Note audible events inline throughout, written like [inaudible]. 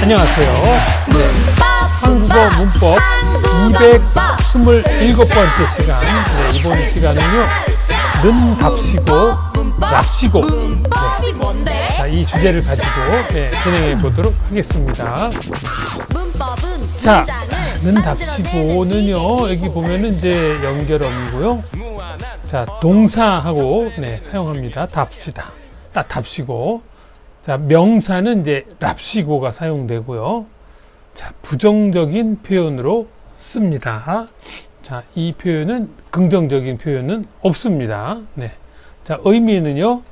안녕하세요. 네, 한국어 문법 227번째 시간. 네, 이번 시간은요, 는답시고, 랍시고. 네, 자, 이 주제를 가지고 네, 진행해 보도록 하겠습니다. 자, 는답시고는요, 여기 보면은 이제 연결어이고요. 자, 동사하고 네, 사용합니다. 답시다. 딱 답시고. 자, 명사는 이제 랍시고가 사용되고요. 자, 부정적인 표현으로 씁니다. 자, 이 표현은 긍정적인 표현은 없습니다. 네. 자, 의미는요.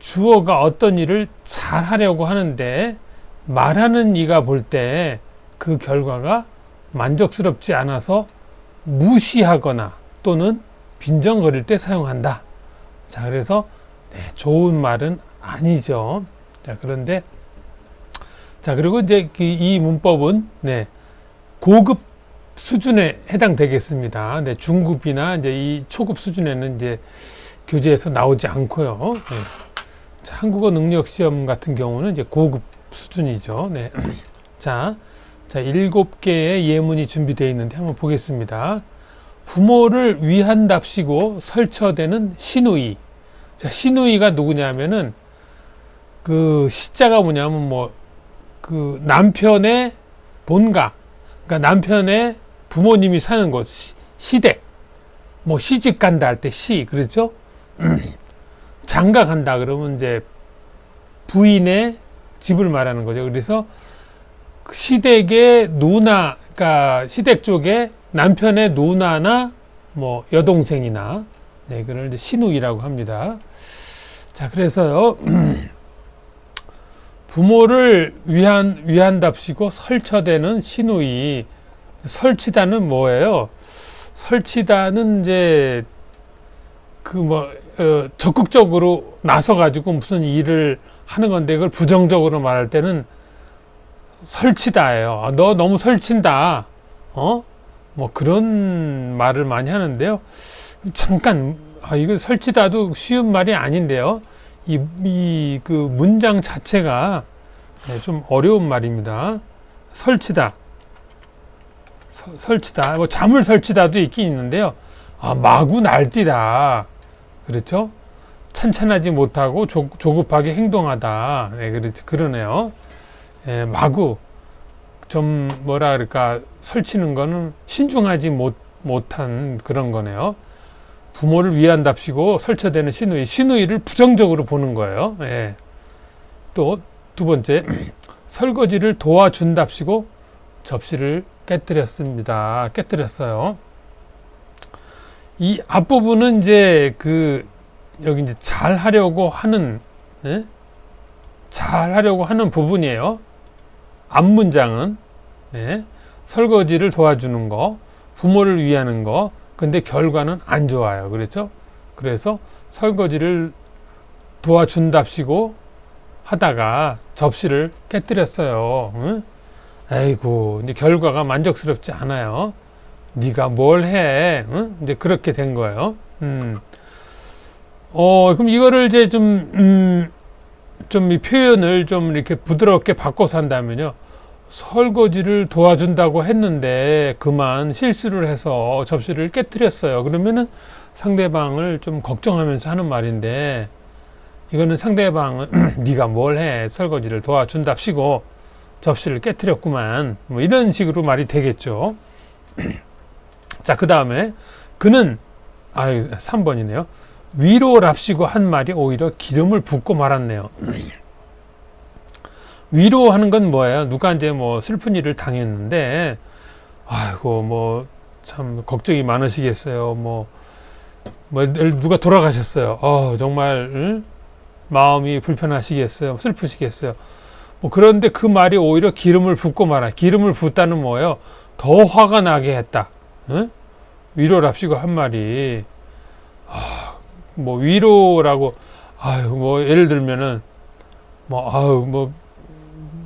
주어가 어떤 일을 잘 하려고 하는데 말하는 이가 볼 때 그 결과가 만족스럽지 않아서 무시하거나 또는 빈정거릴 때 사용한다. 자, 그래서 네, 좋은 말은 아니죠. 자, 그런데 자, 그리고 이제 그이 문법은 네. 고급 수준에 해당되겠습니다. 네, 중급이나 이제 이 초급 수준에는 이제 교재에서 나오지 않고요. 네. 자, 한국어 능력 시험 같은 경우는 이제 고급 수준이죠. 네. [clears throat] 자, 자, 일곱 개의 예문이 준비되어 있는데 한번 보겠습니다. 부모를 위한답시고 설쳐대는 시누이. 자, 시누이가 누구냐면은 그 시자가 뭐냐면 뭐 그 남편의 본가 그러니까 남편의 부모님이 사는 곳 시, 시댁. 뭐 시집 간다 할 때 시 그렇죠? [clears throat] 장가 간다 그러면 이제 부인의 집을 말하는 거죠. 그래서 그 시댁의 누나 그러니까 시댁 쪽에 남편의 누나나 뭐 여동생이나 네 그걸 이제 시누이라고 합니다. 자 그래서요 [clears throat] 부모를 위한 위한답시고 설쳐대는 시누이 설치다는 뭐예요? 설치다는 이제 그뭐 어, 적극적으로 나서 가지고 무슨 일을 하는 건데 그걸 부정적으로 말할 때는 설치다예요. 아, 너 너무 설친다. 어? 뭐 그런 말을 많이 하는데요. 잠깐 아, 이거 설치다도 쉬운 말이 아닌데요. 이, 이, 그 문장 자체가 네, 좀 어려운 말입니다. 설치다. 서, 설치다. 뭐 잠을 설치다도 있긴 있는데요. 아, 마구 날뛰다. 그렇죠? 찬찬하지 못하고 조, 조급하게 행동하다. 네, 그렇죠. 그러네요. 예, 마구 좀 뭐라 그럴까 설치는 거는 신중하지 못, 못한 그런 거네요. 부모를 위한답시고 설쳐대는 시누이, 시누이를 부정적으로 보는 거예요. 예. 또 두 번째, [clears throat] 설거지를 도와준답시고 접시를 깨뜨렸습니다. 깨뜨렸어요. 이 앞부분은 이제 그 여기 이제 잘 하려고 하는 예? 잘 하려고 하는 부분이에요. 앞 문장은 네. 설거지를 도와주는 거, 부모를 위하는 거, 근데 결과는 안 좋아요. 그렇죠? 그래서 설거지를 도와준답시고 하다가 접시를 깨뜨렸어요. 응? 에이구, 이제 결과가 만족스럽지 않아요. 네가 뭘 해? 응? 이제 그렇게 된 거예요. 음. 어, 그럼 이거를 이제 좀, 음, 좀 이 표현을 좀 이렇게 부드럽게 바꿔서 한다면요. 설거지를 도와준다고 했는데 그만 실수를 해서 접시를 깨뜨렸어요. 그러면은 상대방을 좀 걱정하면서 하는 말인데 이거는 상대방은 [clears throat] 네가 뭘 해 설거지를 도와준답시고 접시를 깨뜨렸구만 뭐 이런 식으로 말이 되겠죠. [clears throat] 자, 그 다음에 그는 아 3번이네요. 위로랍시고 한 말이 오히려 기름을 붓고 말았네요. [clears throat] 위로하는 건 뭐예요? 누가 이제 뭐 슬픈 일을 당했는데, 아이고, 뭐, 참, 걱정이 많으시겠어요. 뭐, 뭐, 누가 돌아가셨어요. 어, 정말, 응? 마음이 불편하시겠어요. 슬프시겠어요. 뭐, 그런데 그 말이 오히려 기름을 붓고 말아. 기름을 붓다는 뭐예요? 더 화가 나게 했다. 응? 위로랍시고 한 말이, 아, 뭐, 위로라고, 아유, 뭐, 예를 들면은, 뭐, 아유, 뭐,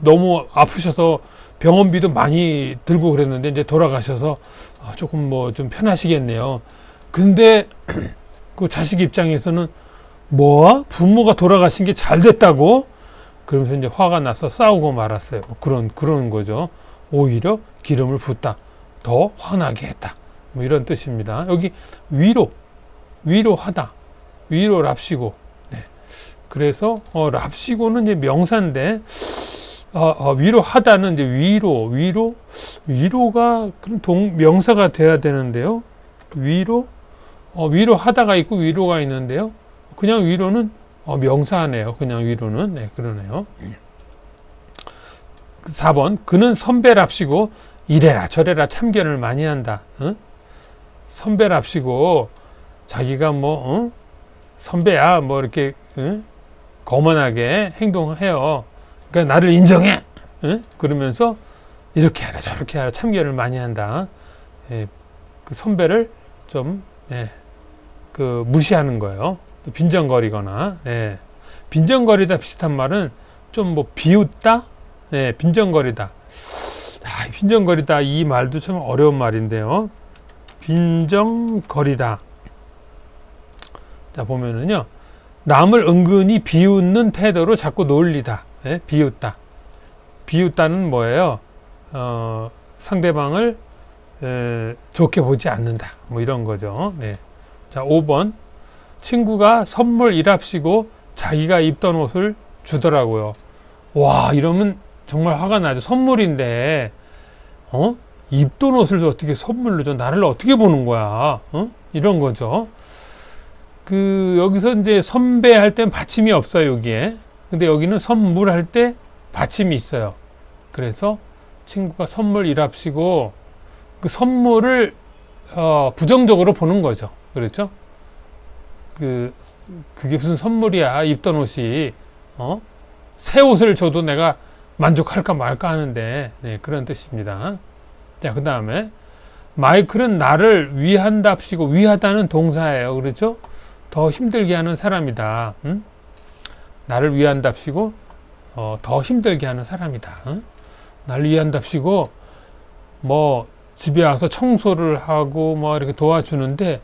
너무 아프셔서 병원비도 많이 들고 그랬는데 이제 돌아가셔서 아, 조금 뭐 좀 편하시겠네요. 근데 [clears throat] 그 자식 입장에서는 뭐 부모가 돌아가신 게 잘 됐다고 그러면서 이제 화가 나서 싸우고 말았어요. 뭐 그런 그런 거죠. 오히려 기름을 붓다. 더 화나게 했다. 뭐 이런 뜻입니다. 여기 위로 위로하다. 위로 랍시고. 네. 그래서 어, 랍시고는 이제 명사인데 어, 어, 위로하다는 이제 위로 위로 위로가 그런 동 명사가 돼야 되는데요. 위로 어, 위로하다가 있고 위로가 있는데요. 그냥 위로는 어, 명사네요. 그냥 위로는 네, 그러네요. 4번 그는 선배랍시고 이래라 저래라 참견을 많이 한다. 응? 선배랍시고 자기가 뭐 응? 선배야 뭐 이렇게 응? 거만하게 행동해요. 그러니까 나를 인정해. 응? 그러면서 이렇게 하라 저렇게 하라 참견을 많이 한다. 예, 그 선배를 좀 예, 그 무시하는 거예요. 빈정거리거나 예. 빈정거리다 비슷한 말은 좀 뭐 비웃다, 예, 빈정거리다. 아, 빈정거리다 이 말도 참 어려운 말인데요. 빈정거리다. 자 보면은요, 남을 은근히 비웃는 태도로 자꾸 놀리다, 예, 비웃다. 비웃다는 뭐예요? 어, 상대방을 에, 좋게 보지 않는다. 뭐 이런 거죠. 네. 자, 5번. 친구가 선물 일합시고 자기가 입던 옷을 주더라고요. 와, 이러면 정말 화가 나죠. 선물인데, 어? 입던 옷을 어떻게 선물로 줘? 나를 어떻게 보는 거야? 어? 이런 거죠. 그, 여기서 이제 선배할 땐 받침이 없어요, 여기에. 근데 여기는 선물할 때 받침이 있어요. 그래서 친구가 선물 일합시고 그 선물을 어, 부정적으로 보는 거죠. 그렇죠? 그 그게 무슨 선물이야 입던 옷이 어? 새 옷을 줘도 내가 만족할까 말까 하는데 네, 그런 뜻입니다. 자, 그 다음에 마이클은 나를 위한답시고 위하다는 동사예요. 그렇죠? 더 힘들게 하는 사람이다. 응? 나를 위한답시고 어, 더 힘들게 하는 사람이다. 응? 나를 위한답시고 뭐 집에 와서 청소를 하고 뭐 이렇게 도와주는데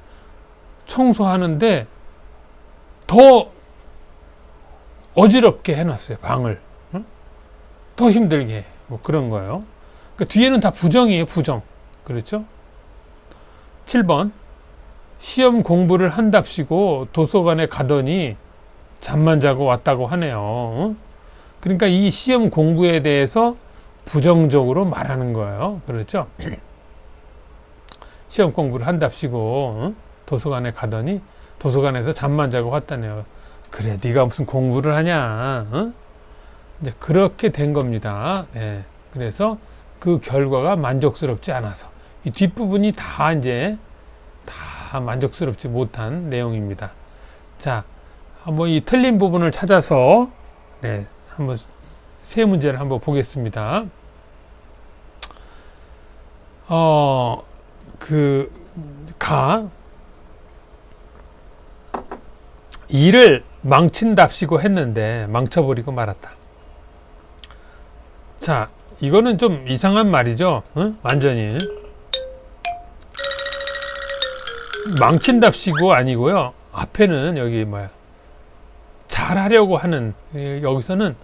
청소하는데 더 어지럽게 해놨어요 방을 응? 더 힘들게 해. 뭐 그런 거예요. 그 뒤에는 다 부정이에요 부정 그렇죠? 7번 시험 공부를 한답시고 도서관에 가더니 잠만 자고 왔다고 하네요. 그러니까 이 시험 공부에 대해서 부정적으로 말하는 거예요. 그렇죠? [clears throat] 시험 공부를 한답시고 도서관에 가더니 도서관에서 잠만 자고 왔다네요. 그래, 네가 무슨 공부를 하냐? 어? 이제 그렇게 된 겁니다. 네. 그래서 그 결과가 만족스럽지 않아서 이 뒷부분이 다 이제 다 만족스럽지 못한 내용입니다. 자, 한번 이 틀린 부분을 찾아서 네, 한번 세 문제를 한번 보겠습니다. 어, 그, 가, 일을 망친답시고 했는데 망쳐버리고 말았다. 자, 이거는 좀 이상한 말이죠. 응? 완전히. 망친답시고 아니고요. 앞에는 여기 뭐야. 잘하려고 하는, 여기서는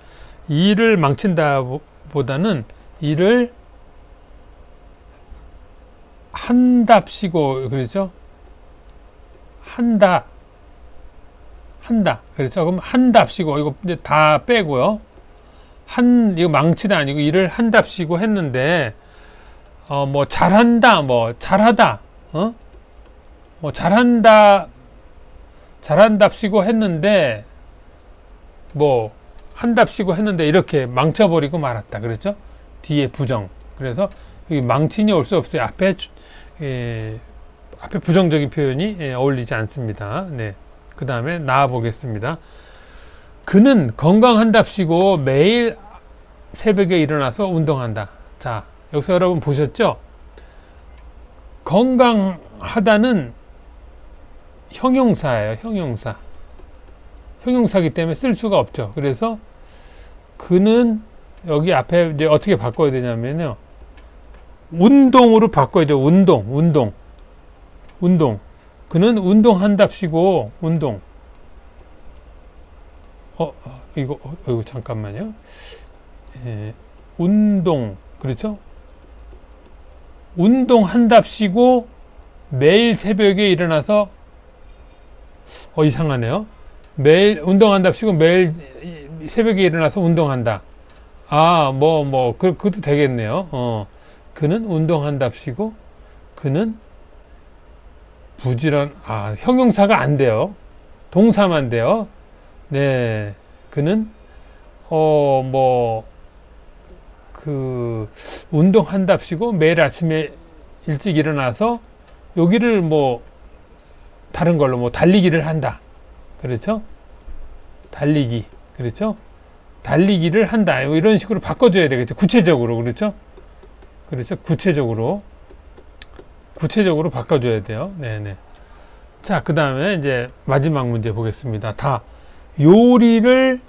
일을 망친다 보다는 일을 한답시고 그렇죠? 한다 한다 그렇죠? 그럼 한답시고 이거 이제 다 빼고요. 한 이거 망치다 아니고 일을 한답시고 했는데 어 뭐 잘한다 뭐 잘하다 어? 뭐 잘한다 잘한답시고 했는데 뭐 한답시고 했는데 이렇게 망쳐버리고 말았다 그렇죠? 뒤에 부정 그래서 여기 망친이 올 수 없어요. 앞에 예, 앞에 부정적인 표현이 예, 어울리지 않습니다. 네. 그 다음에 나아 보겠습니다. 그는 건강한답시고 매일 새벽에 일어나서 운동한다. 자, 여기서 여러분 보셨죠? 건강하다는 형용사예요. 형용사. 형용사기 때문에 쓸 수가 없죠. 그래서 그는 여기 앞에 이제 어떻게 바꿔야 되냐면요. 운동으로 바꿔야죠. 운동, 운동, 운동. 그는 운동한답시고 운동. 어, 어, 이거, 어, 이거 잠깐만요. 예, 운동, 그렇죠? 운동한답시고 매일 새벽에 일어나서 어 이상하네요. 매일 운동한답시고 매일 새벽에 일어나서 운동한다. 아, 뭐, 뭐, 그, 그것도 되겠네요. 어, 그는 운동한답시고 그는 부지런, 아, 형용사가 안 돼요. 동사만 돼요. 네. 그는, 어, 뭐, 그, 운동한답시고 매일 아침에 일찍 일어나서 여기를 뭐, 다른 걸로 뭐, 달리기를 한다. 그렇죠? 달리기. 그렇죠? 달리기를 한다. 뭐 이런 식으로 바꿔줘야 되겠죠. 구체적으로. 그렇죠? 그렇죠? 구체적으로. 구체적으로 바꿔줘야 돼요. 네네. 자, 그 다음에 이제 마지막 문제 보겠습니다. 다 요리를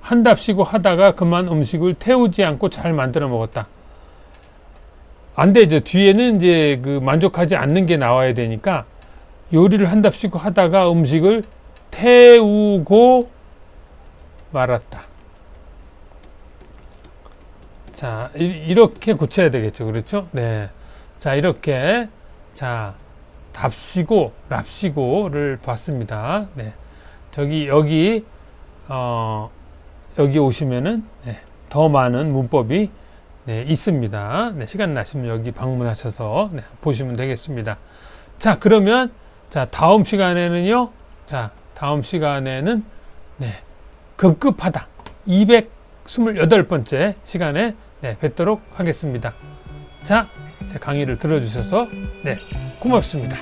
한답시고 하다가 그만 음식을 태우지 않고 잘 만들어 먹었다. 안 되죠. 뒤에는 이제 그 만족하지 않는 게 나와야 되니까 요리를 한답시고 하다가 음식을 태우고 말았다. 자, 이- 이렇게 고쳐야 되겠죠. 그렇죠? 네. 자, 이렇게 자, 답시고 랍시고를 봤습니다. 네. 저기 여기 어 여기 오시면은 네, 더 많은 문법이 네, 있습니다. 네, 시간 나시면 여기 방문하셔서 네, 보시면 되겠습니다. 자, 그러면 자, 다음 시간에는요. 자, 다음 시간에는 네, 급급하다. 228번째 시간에 네, 뵙도록 하겠습니다. 자, 제 강의를 들어주셔서 네, 고맙습니다.